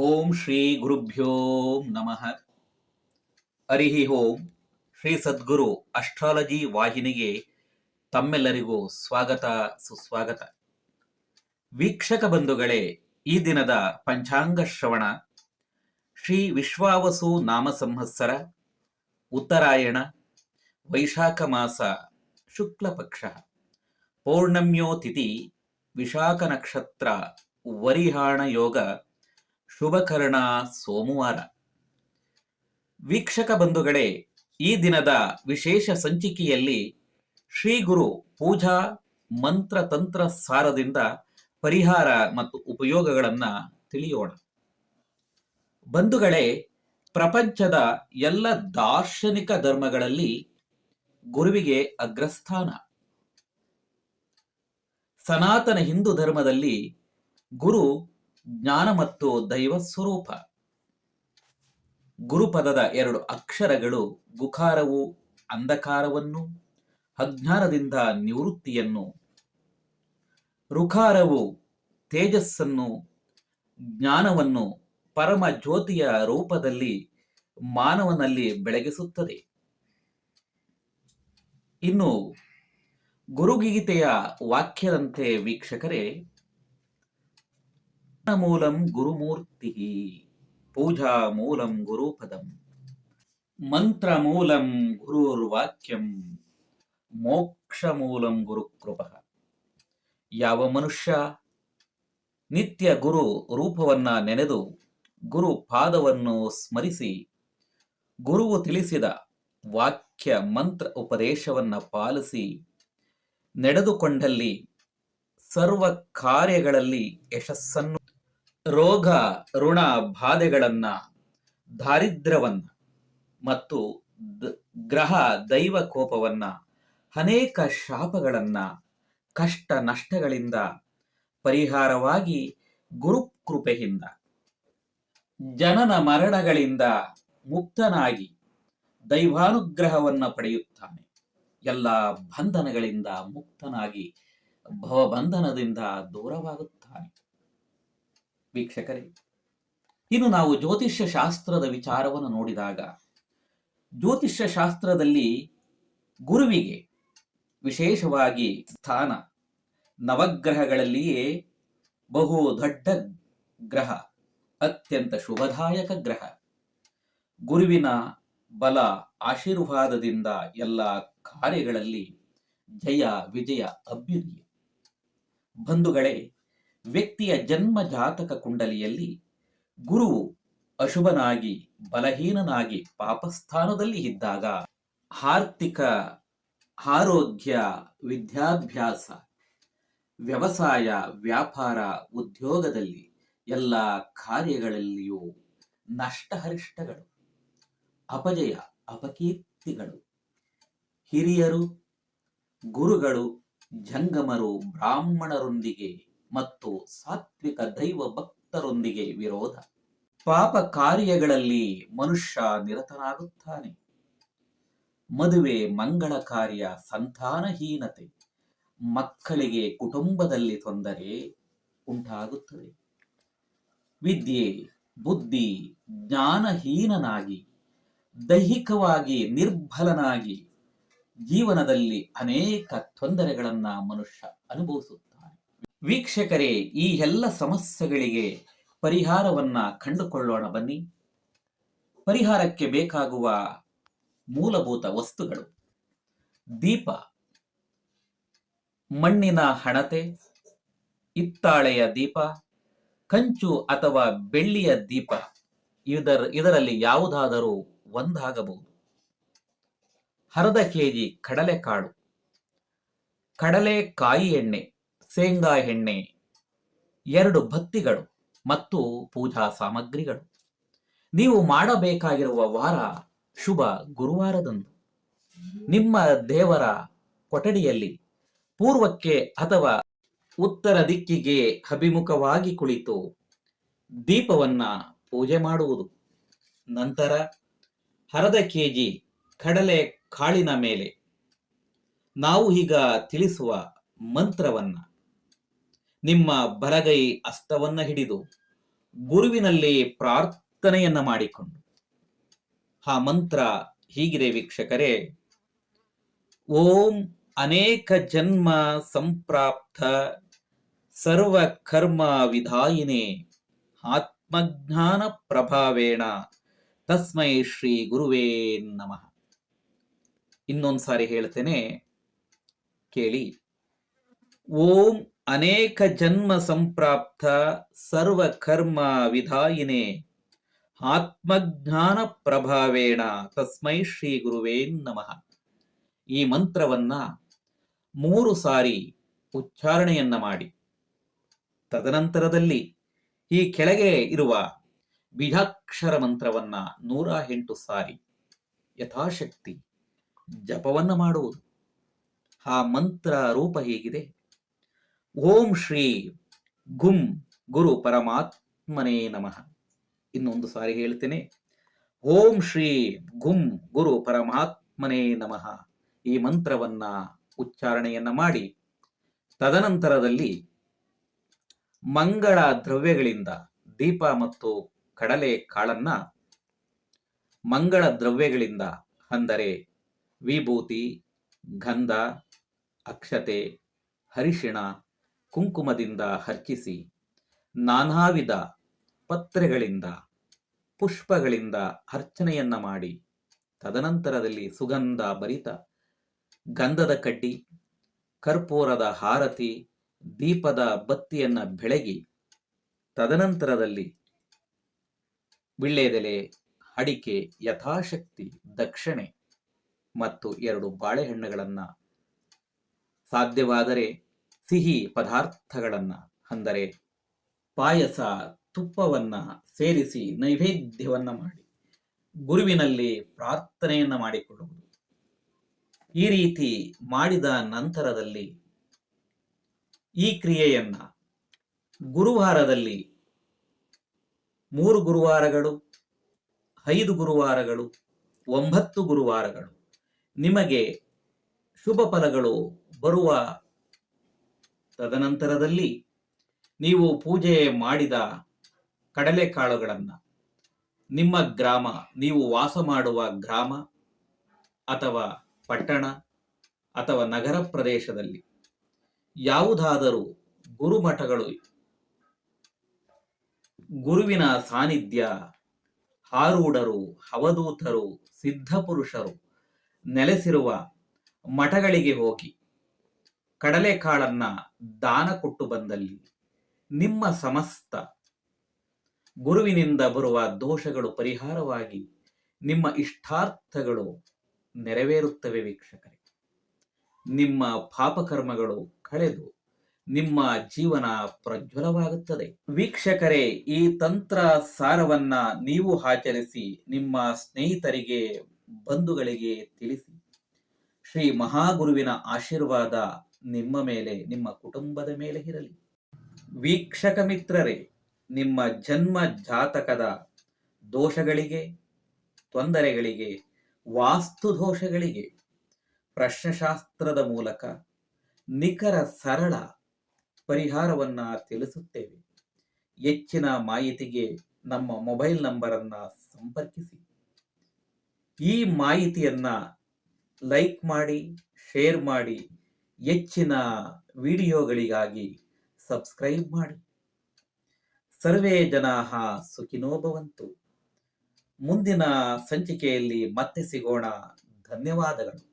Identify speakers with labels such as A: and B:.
A: ಓಂ ಶ್ರೀ ಗುರುಭ್ಯೋ ನಮಃ. ಅರಿಹಿ ಓಂ. ಶ್ರೀ ಸದ್ಗುರು ಅಸ್ಟ್ರಾಲಜಿ ವಾಹಿನಿಗೆ ತಮ್ಮೆಲ್ಲರಿಗೂ ಸ್ವಾಗತ, ಸುಸ್ವಾಗತ. ವೀಕ್ಷಕ ಬಂಧುಗಳೇ, ಈ ದಿನದ ಪಂಚಾಂಗ ಶ್ರವಣ, ಶ್ರೀ ವಿಶ್ವಾವಸು ನಾಮ ಸಂವತ್ಸರ ಉತ್ತರಾಯಣ, ವೈಶಾಖ ಮಾಸ ಶುಕ್ಲ ಪಕ್ಷ ಪೌರ್ಣಮ್ಯೋ ತಿಥಿ, ವಿಶಾಖ ನಕ್ಷತ್ರ, ವರಿಹಾಣ ಯೋಗ ಶುಭಕರಣ ಸೋಮವಾರ. ವೀಕ್ಷಕ ಬಂಧುಗಳೇ, ಈ ದಿನದ ವಿಶೇಷ ಸಂಚಿಕೆಯಲ್ಲಿ ಶ್ರೀ ಗುರು ಪೂಜಾ ಮಂತ್ರ ತಂತ್ರ ಸಾರದಿಂದ ಪರಿಹಾರ ಮತ್ತು ಉಪಯೋಗಗಳನ್ನ ತಿಳಿಯೋಣ. ಬಂಧುಗಳೇ, ಪ್ರಪಂಚದ ಎಲ್ಲ ದಾರ್ಶನಿಕ ಧರ್ಮಗಳಲ್ಲಿ ಗುರುವಿಗೆ ಅಗ್ರಸ್ಥಾನ. ಸನಾತನ ಹಿಂದೂ ಧರ್ಮದಲ್ಲಿ ಗುರು ಜ್ಞಾನ ಮತ್ತು ದೈವ ಸ್ವರೂಪ. ಗುರುಪದದ ಎರಡು ಅಕ್ಷರಗಳು ಗುಖಾರವು ಅಂಧಕಾರವನ್ನು, ಅಜ್ಞಾನದಿಂದ ನಿವೃತ್ತಿಯನ್ನು. ರುಖಾರವು ತೇಜಸ್ಸನ್ನು, ಜ್ಞಾನವನ್ನು ಪರಮ ಜ್ಯೋತಿಯ ರೂಪದಲ್ಲಿ ಮಾನವನಲ್ಲಿ ಬೆಳಗಿಸುತ್ತದೆ. ಇನ್ನು ಗುರುಗೀತೆಯ ವಾಕ್ಯದಂತೆ ವೀಕ್ಷಕರೇ ಮೂಲಂ ಗುರುಮೂರ್ತಿ. ಪೂಜಾ ಮೂಲಂ ಗುರುಪದಂ. ಮಂತ್ರ ಮೂಲಂ ಗುರುರ್ವಾಕ್ಯಂ. ಮೋಕ್ಷ ಮೂಲಂ ಗುರುಕೃಪ. ಯಾವ ಮನುಷ್ಯ ನಿತ್ಯ ಗುರು ರೂಪವನ್ನ ನೆನೆದು ಗುರು ಪಾದವನ್ನು ಸ್ಮರಿಸಿ ಗುರುವು ತಿಳಿಸಿದ ವಾಕ್ಯ ಮಂತ್ರ ಉಪದೇಶವನ್ನ ಪಾಲಿಸಿ ನಡೆದುಕೊಂಡಲ್ಲಿ ಸರ್ವ ಕಾರ್ಯಗಳಲ್ಲಿ ಯಶಸ್ಸನ್ನು ರೋಗ, ಋಣ ಬಾಧೆಗಳನ್ನ, ದಾರಿದ್ರ್ಯವನ್ನ ಮತ್ತು ಗ್ರಹ ದೈವ ಕೋಪವನ್ನ, ಅನೇಕ ಶಾಪಗಳನ್ನ, ಕಷ್ಟ ನಷ್ಟಗಳಿಂದ ಪರಿಹಾರವಾಗಿ ಗುರುಕೃಪೆಯಿಂದ, ಜನನ ಮರಣಗಳಿಂದ ಮುಕ್ತನಾಗಿ ದೈವಾನುಗ್ರಹವನ್ನ ಪಡೆಯುತ್ತಾನೆ. ಎಲ್ಲ ಬಂಧನಗಳಿಂದ ಮುಕ್ತನಾಗಿ ಭವಬಂಧನದಿಂದ ದೂರವಾಗುತ್ತಾನೆ. ವೀಕ್ಷಕರೇ, ಇನ್ನು ನಾವು ಜ್ಯೋತಿಷ್ಯ ಶಾಸ್ತ್ರದ ವಿಚಾರವನ್ನು ನೋಡಿದಾಗ ಜ್ಯೋತಿಷ್ಯ ಶಾಸ್ತ್ರದಲ್ಲಿ ಗುರುವಿಗೆ ವಿಶೇಷವಾಗಿ ಸ್ಥಾನ, ನವಗ್ರಹಗಳಲ್ಲಿಯೇ ಬಹು ದೊಡ್ಡ ಗ್ರಹ, ಅತ್ಯಂತ ಶುಭದಾಯಕ ಗ್ರಹ. ಗುರುವಿನ ಬಲ ಆಶೀರ್ವಾದದಿಂದ ಎಲ್ಲ ಕಾರ್ಯಗಳಲ್ಲಿ ಜಯ, ವಿಜಯ, ಅಭ್ಯುದಯ. ಬಂಧುಗಳೇ ವ್ಯಕ್ತಿಯ ಜನ್ಮ ಜಾತಕ ಕುಂಡಲಿಯಲ್ಲಿ ಗುರುವು ಅಶುಭನಾಗಿ, ಬಲಹೀನನಾಗಿ ಪಾಪಸ್ಥಾನದಲ್ಲಿ ಇದ್ದಾಗ ಆರ್ಥಿಕ ಆರೋಗ್ಯ, ವಿದ್ಯಾಭ್ಯಾಸ, ವ್ಯವಸಾಯ, ವ್ಯಾಪಾರ, ಉದ್ಯೋಗದಲ್ಲಿ ಎಲ್ಲ ಕಾರ್ಯಗಳಲ್ಲಿಯೂ ನಷ್ಟಹರಿಷ್ಟಗಳು, ಅಪಜಯ, ಅಪಕೀರ್ತಿಗಳು. ಹಿರಿಯರು, ಗುರುಗಳು, ಜಂಗಮರು, ಬ್ರಾಹ್ಮಣರೊಂದಿಗೆ ಮತ್ತು ಸಾತ್ವಿಕ ದೈವ ಭಕ್ತರೊಂದಿಗೆ ವಿರೋಧ. ಪಾಪ ಕಾರ್ಯಗಳಲ್ಲಿ ಮನುಷ್ಯ ನಿರತನಾಗುತ್ತಾನೆ. ಮದುವೆ ಮಂಗಳ ಕಾರ್ಯ ಸಂತಾನಹೀನತೆ. ಮಕ್ಕಳಿಗೆ ಕುಟುಂಬದಲ್ಲಿ ತೊಂದರೆ ಉಂಟಾಗುತ್ತದೆ. ವಿದ್ಯೆ, ಬುದ್ಧಿ, ಜ್ಞಾನಹೀನನಾಗಿ, ದೈಹಿಕವಾಗಿ ನಿರ್ಬಲನಾಗಿ, ಜೀವನದಲ್ಲಿ ಅನೇಕ ತೊಂದರೆಗಳನ್ನ ಮನುಷ್ಯ ಅನುಭವಿಸುತ್ತಾನೆ. ವೀಕ್ಷಕರೇ, ಈ ಎಲ್ಲ ಸಮಸ್ಯೆಗಳಿಗೆ ಪರಿಹಾರವನ್ನ ಕಂಡುಕೊಳ್ಳೋಣ ಬನ್ನಿ. ಪರಿಹಾರಕ್ಕೆ ಬೇಕಾಗುವ ಮೂಲಭೂತ ವಸ್ತುಗಳು. ದೀಪ, ಮಣ್ಣಿನ ಹಣತೆ, ಹಿತ್ತಾಳೆಯ ದೀಪ, ಕಂಚು ಅಥವಾ ಬೆಳ್ಳಿಯ ದೀಪ, ಇದರ, ಇದರಲ್ಲಿ ಯಾವುದಾದರೂ ಒಂದಾಗಬಹುದು. ಹರದ ಕೆಜಿ ಕಡಲೆಕಾಳು, ಕಡಲೆಕಾಯಿ ಎಣ್ಣೆ ಶೇಂಗಾ ಎಣ್ಣೆ, ಎರಡು ಭಕ್ತಿಗಳು ಮತ್ತು ಪೂಜಾ ಸಾಮಗ್ರಿಗಳು. ನೀವು ಮಾಡಬೇಕಾಗಿರುವ ವಾರ ಶುಭ ಗುರುವಾರದಂದು. ನಿಮ್ಮ ದೇವರ ಕೊಠಡಿಯಲ್ಲಿ ಪೂರ್ವಕ್ಕೆ ಅಥವಾ ಉತ್ತರ ದಿಕ್ಕಿಗೆ ಅಭಿಮುಖವಾಗಿ ಕುಳಿತು ದೀಪವನ್ನ ಪೂಜೆ ಮಾಡುವುದು. ನಂತರ ಅರ್ಧ ಕೆಜಿ ಕಡಲೆ ಕಾಳಿನ ಮೇಲೆ ನಾವು ಈಗ ತಿಳಿಸುವ ಮಂತ್ರವನ್ನ ನಿಮ್ಮ ಬಲಗೈ ಅಸ್ತವನ್ನ ಹಿಡಿದು ಗುರುವಿನಲ್ಲಿ ಪ್ರಾರ್ಥನೆಯನ್ನ ಮಾಡಿಕೊಂಡು. ಆ ಮಂತ್ರ ಹೀಗಿದೆ ವೀಕ್ಷಕರೇ. ಓಂ ಅನೇಕ ಜನ್ಮ ಸಂಪ್ರಾಪ್ತ ಸರ್ವ ಕರ್ಮ ವಿಧಾಯಿನೇ ಆತ್ಮಜ್ಞಾನ ಪ್ರಭಾವೇಣ ತಸ್ಮೈ ಶ್ರೀ ಗುರುವೇ ನಮಃ. ಇನ್ನೊಂದು ಸಾರಿ ಹೇಳ್ತೇನೆ, ಕೇಳಿ. ಓಂ ಅನೇಕ ಜನ್ಮ ಸಂಪ್ರಾಪ್ತ ಸರ್ವ ಕರ್ಮ ವಿಧಾಯಿನೇ. ಆತ್ಮಜ್ಞಾನ ಪ್ರಭಾವೇಣ ತಸ್ಮೈ ಶ್ರೀ ಗುರುವೇ ನಮಃ. ಈ ಮಂತ್ರವನ್ನ ಮೂರು ಸಾರಿ ಉಚ್ಚಾರಣೆಯನ್ನ ಮಾಡಿ. ತದನಂತರದಲ್ಲಿ ಈ ಕೆಳಗೆ ಇರುವ ಬೀಜಾಕ್ಷರ ಮಂತ್ರವನ್ನ ನೂರ ಎಂಟು ಸಾರಿ ಯಥಾಶಕ್ತಿ ಜಪವನ್ನ ಮಾಡುವುದು. ಆ ಮಂತ್ರ ರೂಪ ಹೀಗಿದೆ. ಓಂ ಶ್ರೀ ಗುಂ ಗುರು ಪರಮಾತ್ಮನೇ ನಮಃ. ಇನ್ನೊಂದು ಸಾರಿ ಹೇಳ್ತೇನೆ. ಓಂ ಶ್ರೀ ಗುಂ ಗುರು ಪರಮಾತ್ಮನೇ ನಮಃ. ಈ ಮಂತ್ರವನ್ನ ಉಚ್ಚಾರಣೆಯನ್ನ ಮಾಡಿ, ತದನಂತರದಲ್ಲಿ ಮಂಗಳ ದ್ರವ್ಯಗಳಿಂದ ದೀಪ ಮತ್ತು ಕಡಲೆ ಕಾಳನ್ನ ಮಂಗಳ ದ್ರವ್ಯಗಳಿಂದ ಅಂದರೆ ವಿಭೂತಿ, ಗಂಧ, ಅಕ್ಷತೆ ಹರಿಶಿಣ ಕುಂಕುಮದಿಂದ ಹರ್ಚಿಸಿ ನಾನಾ ವಿಧ ಪತ್ರೆಗಳಿಂದ, ಪುಷ್ಪಗಳಿಂದ ಅರ್ಚನೆಯನ್ನ ಮಾಡಿ, ತದನಂತರದಲ್ಲಿ ಸುಗಂಧ ಭರಿತ ಗಂಧದ ಕಡ್ಡಿ, ಕರ್ಪೂರದ ಹಾರತಿ, ದೀಪದ ಬತ್ತಿಯನ್ನ ಬೆಳಗಿ, ತದನಂತರದಲ್ಲಿ ವಿಳ್ಳೆದೆಲೆ, ಅಡಿಕೆ, ಯಥಾಶಕ್ತಿ, ದಕ್ಷಿಣೆ ಮತ್ತು ಎರಡು ಬಾಳೆಹಣ್ಣುಗಳನ್ನ ಸಾಧ್ಯವಾದರೆ ಸಿಹಿ ಪದಾರ್ಥಗಳನ್ನ, ಅಂದರೆ ಪಾಯಸ, ತುಪ್ಪವನ್ನ ಸೇರಿಸಿ ನೈವೇದ್ಯವನ್ನ ಮಾಡಿ, ಗುರುವಿನಲ್ಲಿ ಪ್ರಾರ್ಥನೆಯನ್ನ ಮಾಡಿಕೊಳ್ಳುವುದು. ಈ ರೀತಿ ಮಾಡಿದ ನಂತರದಲ್ಲಿ ಈ ಕ್ರಿಯೆಯನ್ನ ಗುರುವಾರದಲ್ಲಿ ಮೂರು ಗುರುವಾರಗಳು, ಐದು ಗುರುವಾರಗಳು, ಒಂಬತ್ತು ಗುರುವಾರಗಳು ನಿಮಗೆ ಶುಭ ಫಲಗಳು ಬರುವ ತದನಂತರದಲ್ಲಿ ನೀವು ಪೂಜೆ ಮಾಡಿದ ಕಡಲೆಕಾಳುಗಳನ್ನು ನಿಮ್ಮ ಗ್ರಾಮ, ನೀವು ವಾಸ ಮಾಡುವ ಗ್ರಾಮ ಅಥವಾ ಪಟ್ಟಣ ಅಥವಾ ನಗರ ಪ್ರದೇಶದಲ್ಲಿ ಯಾವುದಾದರೂ ಗುರುಮಠಗಳು, ಗುರುವಿನ ಸಾನ್ನಿಧ್ಯ ಹಾರೂಢರು ಹವದೂತರು, ಸಿದ್ಧಪುರುಷರು ನೆಲೆಸಿರುವ ಮಠಗಳಿಗೆ ಹೋಗಿ ಕಡಲೆಕಾಳನ್ನ ದಾನ ಕೊಟ್ಟು ಬಂದಲ್ಲಿ ನಿಮ್ಮ ಸಮಸ್ತ ಗುರುವಿನಿಂದ ಬರುವ ದೋಷಗಳು ಪರಿಹಾರವಾಗಿ ನಿಮ್ಮ ಇಷ್ಟಾರ್ಥಗಳು ನೆರವೇರುತ್ತವೆ ವೀಕ್ಷಕರೇ. ನಿಮ್ಮ ಪಾಪಕರ್ಮಗಳು ಕಳೆದು ನಿಮ್ಮ ಜೀವನ ಪ್ರಜ್ವಲವಾಗುತ್ತದೆ. ವೀಕ್ಷಕರೇ, ಈ ತಂತ್ರ ಸಾರವನ್ನ ನೀವು ಆಚರಿಸಿ ನಿಮ್ಮ ಸ್ನೇಹಿತರಿಗೆ, ಬಂಧುಗಳಿಗೆ ತಿಳಿಸಿ ಶ್ರೀ ಮಹಾಗುರುವಿನ ಆಶೀರ್ವಾದ ನಿಮ್ಮ ಮೇಲೆ, ನಿಮ್ಮ ಕುಟುಂಬದ ಮೇಲೆ ಇರಲಿ. ವೀಕ್ಷಕ ಮಿತ್ರರೇ, ನಿಮ್ಮ ಜನ್ಮ ಜಾತಕದ ದೋಷಗಳಿಗೆ, ತೊಂದರೆಗಳಿಗೆ, ವಾಸ್ತು ದೋಷಗಳಿಗೆ, ಪ್ರಶ್ನಶಾಸ್ತ್ರದ ಮೂಲಕ ನಿಖರ ಸರಳ ಪರಿಹಾರವನ್ನ ತಿಳಿಸುತ್ತೇವೆ. ಹೆಚ್ಚಿನ ಮಾಹಿತಿಗೆ ನಮ್ಮ ಮೊಬೈಲ್ ನಂಬರನ್ನ ಸಂಪರ್ಕಿಸಿ. ಈ ಮಾಹಿತಿಯನ್ನ ಲೈಕ್ ಮಾಡಿ, ಶೇರ್ ಮಾಡಿ ಹೆಚ್ಚಿನ ವಿಡಿಯೋಗಳಿಗಾಗಿ ಸಬ್ಸ್ಕ್ರೈಬ್ ಮಾಡಿ. ಸರ್ವೇ ಜನಾಹ ಸುಖಿನೋಭವಂತು ಮುಂದಿನ ಸಂಚಿಕೆಯಲ್ಲಿ ಮತ್ತೆ ಸಿಗೋಣ. ಧನ್ಯವಾದಗಳು.